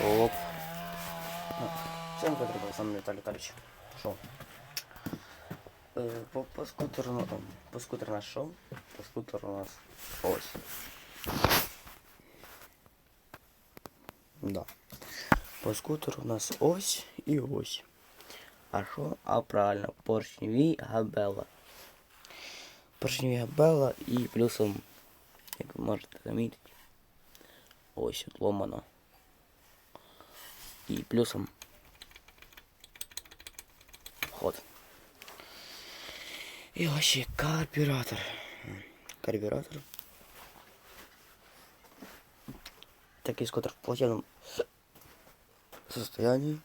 Оп. Ну, Всем привет, с вами Виталий Витальевич. Шо? Э, По, по скутеру, ну, по скутеру наш шоу, по скутеру у нас ось. Да. По скутеру у нас ось і ось. А що? А правильно, поршневі габела. Поршневі габела і плюсом, як ви можете замітити, ось отломано. І плюсом ход. І ось ще карбюратор. Карбюратор. Такий скутер в платяному состоянии.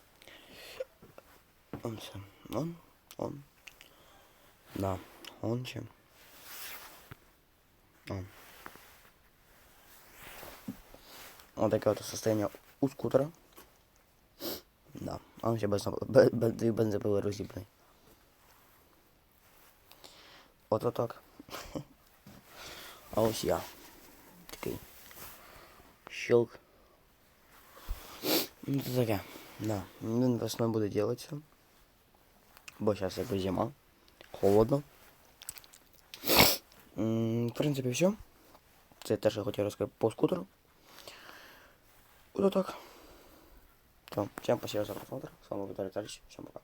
Он все. Он, он. Да, он чем. Он. Вот такое вот состояние у скутера. Да, он ще без, бензопили розібний. Ото так. А ось я. Такий. Щелк. Ну, це таке. Да. Він весною буде ділитися. Бо зараз якби зима. Холодно. В принципі, все. Це те, що я хотів розказати по скутеру. Ото так. Все, всем спасибо за просмотр. С вами был Виталий Витальевич. Всем пока.